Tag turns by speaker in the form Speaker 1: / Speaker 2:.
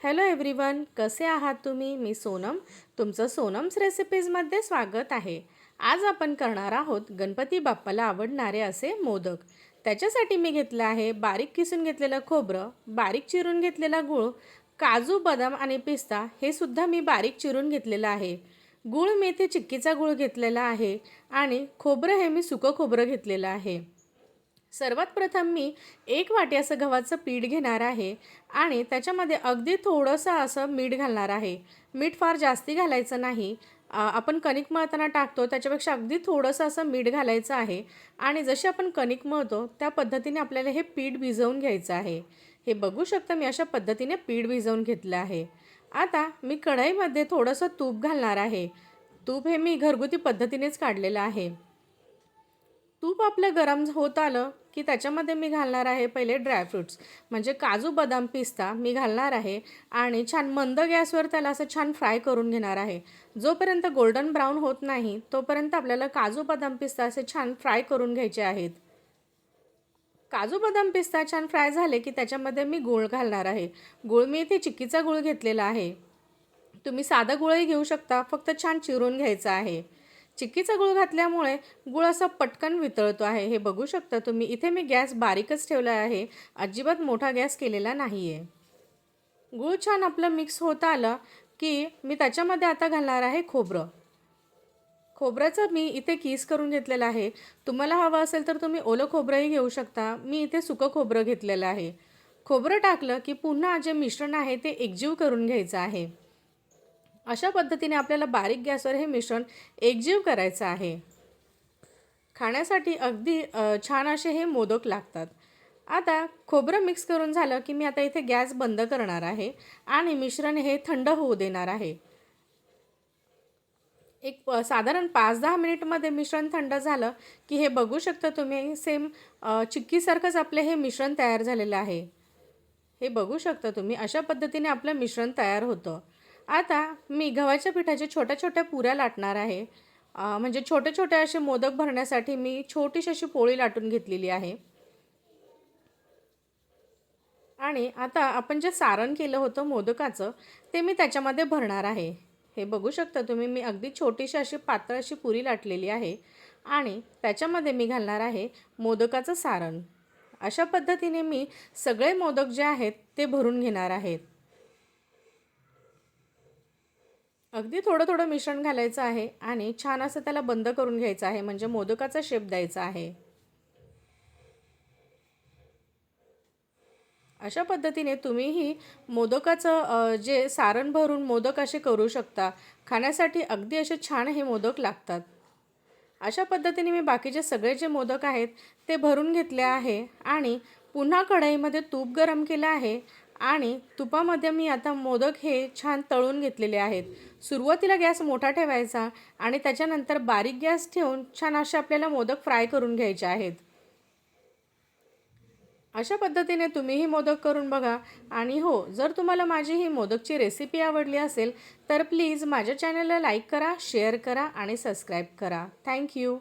Speaker 1: Hello everyone कसे आहात तुम्ही? मी सोनम. तुमचं सोनम्स रेसिपीजमध्ये स्वागत आहे. आज आपण करणार आहोत गणपती बाप्पाला आवडणारे असे मोदक. त्याच्यासाठी मी घेतलं आहे बारीक किसून घेतलेलं खोबरं बारीक चिरून घेतलेला गूळ काजू बदाम आणि पिस्ता हे सुद्धा मी बारीक चिरून घेतलेलं आहे. गूळ मी ते चिक्कीचा गूळ घेतलेला आहे आणि खोबरं हे मी सुकं खोबरं घेतलेलं आहे. सर्वात प्रथम मी एक वाटी असं गव्हाचं पीठ घेणार आहे आणि त्याच्यामध्ये अगदी थोडंसं असं मीठ घालणार आहे. मीठ फार जास्ती घालायचं नाही. आपण कणिक मळताना टाकतो त्याच्यापेक्षा अगदी थोडंसं असं मीठ घालायचं आहे आणि जशी आपण कणिक मळतो त्या पद्धतीने आपल्याला हे पीठ भिजवून घ्यायचं आहे. हे बघू शकता मी अशा पद्धतीने पीठ भिजवून घेतलं आहे. आता मी कढईमध्ये थोडंसं तूप घालणार आहे. तूप हे मी घरगुती पद्धतीनेच काढलेलं आहे. तूप आपलं गरम होत आलं की त्याच्यामध्ये मी घालणार आहे पहिले ड्रायफ्रूट्स म्हणजे काजू बदाम पिस्ता मी घालणार आहे आणि छान मंद गॅसवर त्याला असं छान फ्राय करून घेणार आहे. जोपर्यंत गोल्डन ब्राऊन होत नाही तोपर्यंत आपल्याला काजू बदाम पिस्ता असे छान फ्राय करून घ्यायचे आहेत. काजू बदाम पिस्ता छान फ्राय झाले की त्याच्यामध्ये मी गूळ घालणार आहे. गूळ मी इथे चिक्कीचा गूळ घेतलेला आहे. तुम्ही साधा गुळही घेऊ शकता फक्त छान चिरून घ्यायचा आहे. चिक्कीचा गुळ घातल्यामुळे गुळ असा पटकन वितळतो आहे. हे बघू शकता तुम्ही. इथे मी गॅस बारीकच ठेवला आहे. अजिबात मोठा गॅस केलेला नाही आहे गूळ छान आपलं मिक्स होत आलं की मी त्याच्यामध्ये आता घालणार आहे खोबरं. खोबऱ्याचं मी इथे किस करून घेतलेलं आहे. तुम्हाला हवं असेल तर तुम्ही ओलं खोबरंही घेऊ शकता. मी इथे सुकं खोबरं घेतलेलं आहे. खोबरं टाकलं की पुन्हा जे मिश्रण आहे ते एकजीव करून घ्यायचं आहे. अशा पद्धतीने आपल्याला बारीक गॅसवर हे मिश्रण एकजीव करायचं आहे. खाण्यासाठी अगदी छान असे हे मोदक लागतात. आता खोबरं मिक्स करून झालं की मी आता इथे गॅस बंद करणार आहे आणि मिश्रण हे थंड होऊ देणार आहे. एक साधारण पाच दहा मिनिटमध्ये मिश्रण थंड झालं की हे बघू शकता तुम्ही सेम चिक्कीसारखंच आपले हे मिश्रण तयार झालेलं आहे. हे बघू शकता तुम्ही अशा पद्धतीने आपलं मिश्रण तयार होतं. आता मी गव्हाच्या पिठाच्या छोट्या छोट्या पुऱ्या लाटणार आहे. म्हणजे छोटे छोटे असे मोदक भरण्यासाठी मी छोटीशी अशी पोळी लाटून घेतलेली आहे. आणि आता आपण जे सारण केलं होतं मोदकाचं ते मी त्याच्यामध्ये भरणार आहे. हे बघू शकता तुम्ही मी अगदी छोटीशी अशी पातळ अशी पुरी लाटलेली आहे. आणि त्याच्यामध्ये मी घालणार आहे मोदकाचं सारण. अशा पद्धतीने मी सगळे मोदक जे आहेत ते भरून घेणार आहेत. अगदी थोडं थोडं मिश्रण घालायचं आहे आणि छान असं त्याला बंद करून घ्यायचं आहे म्हणजे मोदकाचा शेप द्यायचा आहे. अशा पद्धतीने तुम्हीही मोदकाचं जे सारण भरून मोदक असे करू शकता खाण्यासाठी अगदी असे छान हे मोदक लागतात. अशा पद्धतीने मी बाकीचे सगळे जे मोदक आहेत ते भरून घेतले आहे आणि पुन्हा कढईमध्ये तूप गरम केलं आहे आणि तुपामध्ये मी आता मोदक हे छान तळून घेतलेले आहेत. सुरुवातीला गॅस मोठा ठेवायचा आणि त्याच्यानंतर बारीक गॅस ठेवून छान असे आपल्याला मोदक फ्राय करून घ्यायचे आहेत. अशा पद्धतीने तुम्हीही मोदक करून बघा. आणि हो जर तुम्हाला माझी ही मोदकची रेसिपी आवडली असेल तर प्लीज माझ्या चॅनलला लाईक करा शेअर करा आणि सबस्क्राईब करा. थँक्यू